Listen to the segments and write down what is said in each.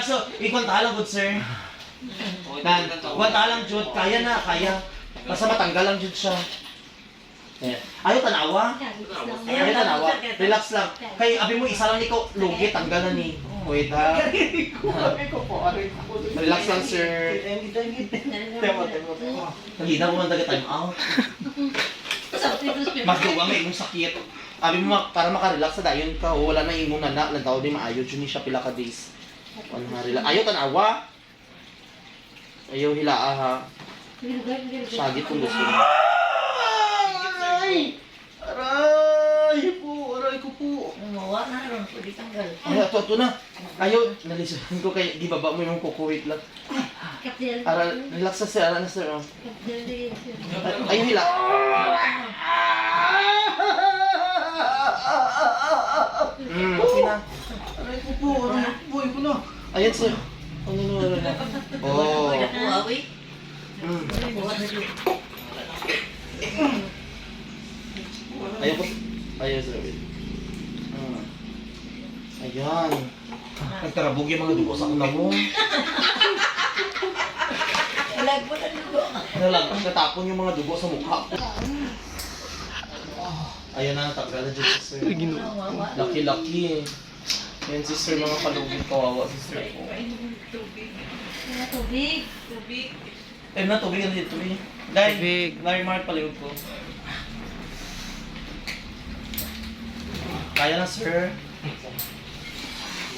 So, ikwanta good sir. Nan, kwanta lang, Jud. Kaya na, kaya. Basta matanggal lang, Jud siya. Eh, Ayaw tanawa. Ayaw tanawa. Relax lang. Kay, abi mo, isa lang niko, lugi, tanggal na ni. Wait ha. Relax lang, sir. Nagina mo man daga time out. Magduwa may imong sakit. Abi mo, para makarelax sa dayon ka, wala na imong nana, lang tao di maayo, dyan ni siya pila ka days. Nga, relax. Ayaw tanawa. Ayaw hilaa ha. Sagit kung gusto mo. Aray! Aray po! Aray ko po! Ay, ato, ato na. Ayaw, nalisahan ko kay, di baba mo yung kukuwit lang. Aral, relax na sir, aral na sir. Oh. Ay- Ayaw hila. Hmm, okay na. Aray ko po, aray po, ko na. Ayan sir. Ano na, ano na. Oh. Hmm. Ayaw ko. Ayaw sir. wait. Hmm. Ayan. Nagtarabog yung mga dugo sa una mo. Nalag, natapon yung mga dugo sa mukha ko. Ayan na, natanggal na dyan si sir. Laki-laki. Yan si sir, mga kalugin kawawa si sir po. Tubig. Eh, na, tubig na dito eh. Dahil, Tubig. Larry Mark paliwag ko. Kaya na, sir.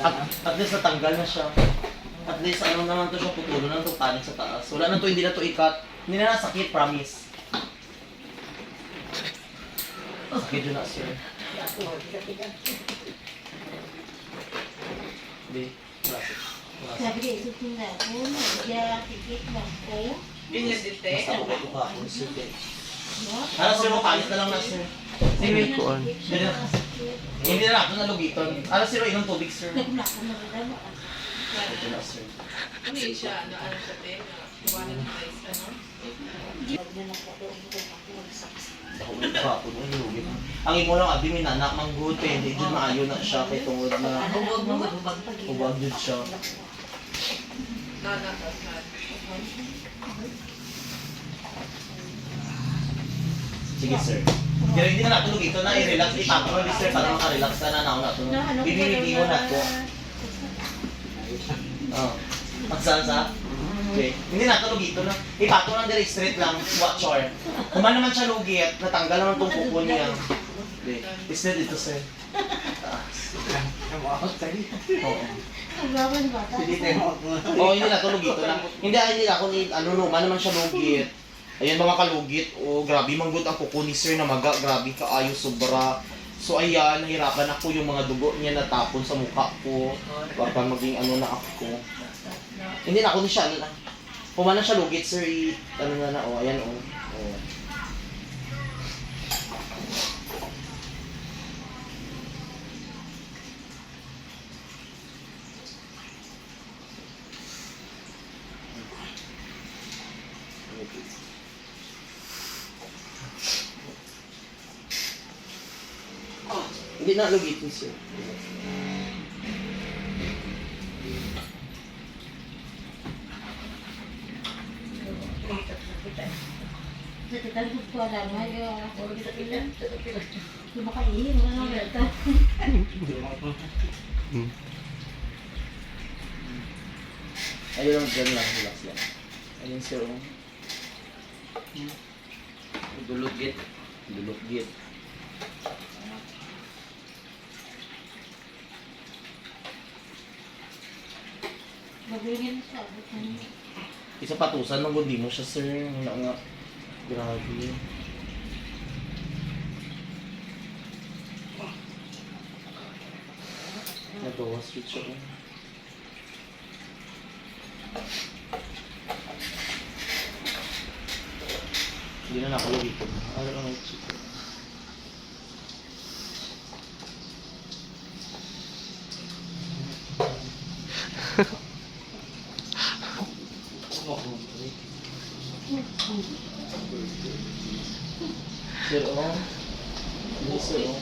At, at least natanggal na siya. At least ano naman to siya, putulo na itong tanik sa taas. Wala na to, hindi na to ikat. Hindi na nasakit, promise. Sakit yun na, sir. Hindi. Gracias. Gracias. Sabi ko, isusin na ako. Nagya, tikit na ako. Basta sir. No? Ano, sir, makalit na lang na, sir. Sige, Kuan. Hindi na, hindi na ako nalugiton. Ano, sir, inom tubig, sir. Naku na rin ako. Ito na, sir. Ano yun siya? Ano, ano siya, te? Na iwanan ng rice, ano? Na na. Ang imo lang, abi, minanak, manggod, eh, hindi dyan maayo na siya, kay tungod na Hubog mo, hubog. ubag dyan siya. Nanakasan. Sige, sir. Pero hindi na natulog ito na, i-relax, ipapro ni sir, para makarelax ka na. Na, ano ko Binibigi mo na to. Oo. Magsalsa? Okay. Hindi natulog ito na. Ipato lang dire straight lang, watch or. Kung man naman siya lugit, natanggal naman tong kuko niya. Okay. Straight dito, sir. Taas. Oo. Ang gawan ba? Oo, hindi natulog ito na. Hindi, ay, hindi ako ni, ano no, man naman siya lugit. Ayan mga kalugit, o grabe man good ang kuko ni sir na maga, grabe kaayo sobra. So ayan, nahirapan ako yung mga dugo niya natapon sa mukha ko. Baka maging ano na ako. Hindi na ako ni siya, ano na. Pumana siya lugit sir, i, ano na na, o, ayan o. Oh. Hindi na lugitin sir. Sa titan ko po alam nga yung Yung makaihin, wala nang gata. Ayun lang, dyan lang, relax lang. Ayun sir, oh. Dulot git. Dulot git. Babigyan siya. Isa patusan ng hindi mo siya sir. Wala nga. Grabe. Nagawas yun siya. oh. Hindi na nakalagay ko. Lang ang check. Sir, oh. Sir, oh.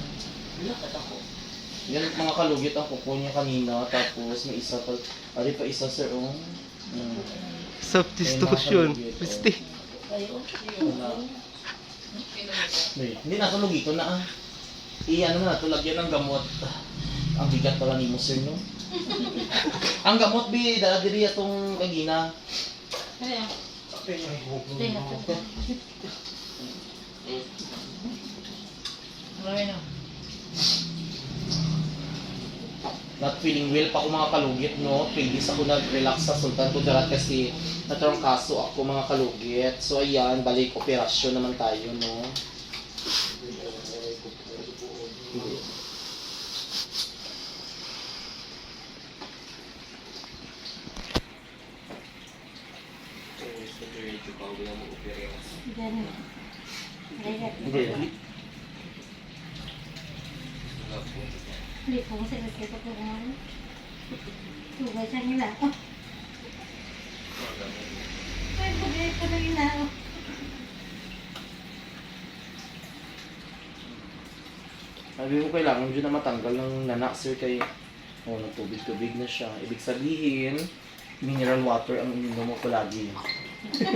Lakad ako. Yan mga kalugit ang kuko niya kanina. Tapos may isa pa. Ari pa isa sir. Oh. Mm. Substitution. Wait, Hindi na tulog na ah. I-ano na, tulagyan ng gamot. Ang bigat pala ni mo sir no. ang gamot bi, dala diri atong kagina. Kaya. Tingnan ko. Marami na. Not feeling well pa ako mga kalugit no. Previous ako nag-relax sa Sultan Kudarat kasi natarong kaso ako mga kalugit. So ayan, balik operasyon naman tayo no. Ganun. Kaya. Hindi. Hindi po kasi nagkita ko naman. Tugay siya nila. Ay, bugay ko na nila. Sabi mo kailangan dyan na matanggal ng nanak sir kay oh, nagtubig-tubig na siya. Ibig sabihin, mineral water ang ininom mo palagi.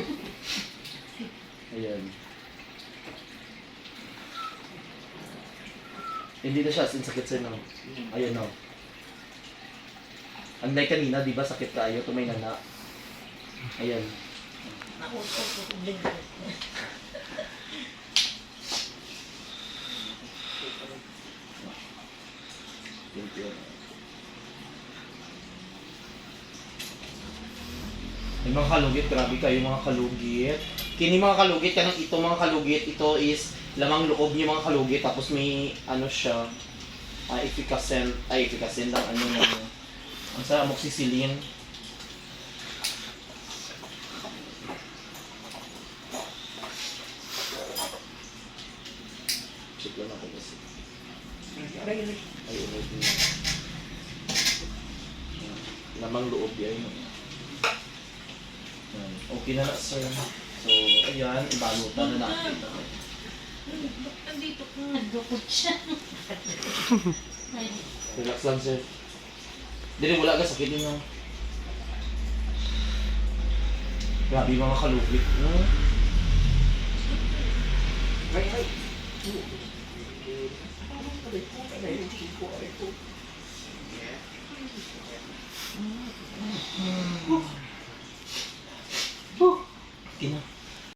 Ayan. Hindi na siya as in sakit sir no. Ayan no. Unlike kanina, di ba sakit tayo, tumay nana. Ayan. Nausap ko kung linggo. Thank you. Ay, mga kalugit, grabe kayo mga kalugit. Kini mga kalugit, kanang ito mga kalugit, ito is lamang loob niyo mga kalugit, tapos may ano siya, uh, efficacent, ay efficacent ang ano ng, ang sa amoxicillin. Check lang ako kasi. Ay, ulit niya. Lamang loob. Yan. Okay na na, sir. So, ayan, ibalutan na natin. Nandito ka. Nagdukot siya. Relax lang, sir. Dili, wala ka sakit din yung... Grabe yung mga kalugit. No? Ay, ay.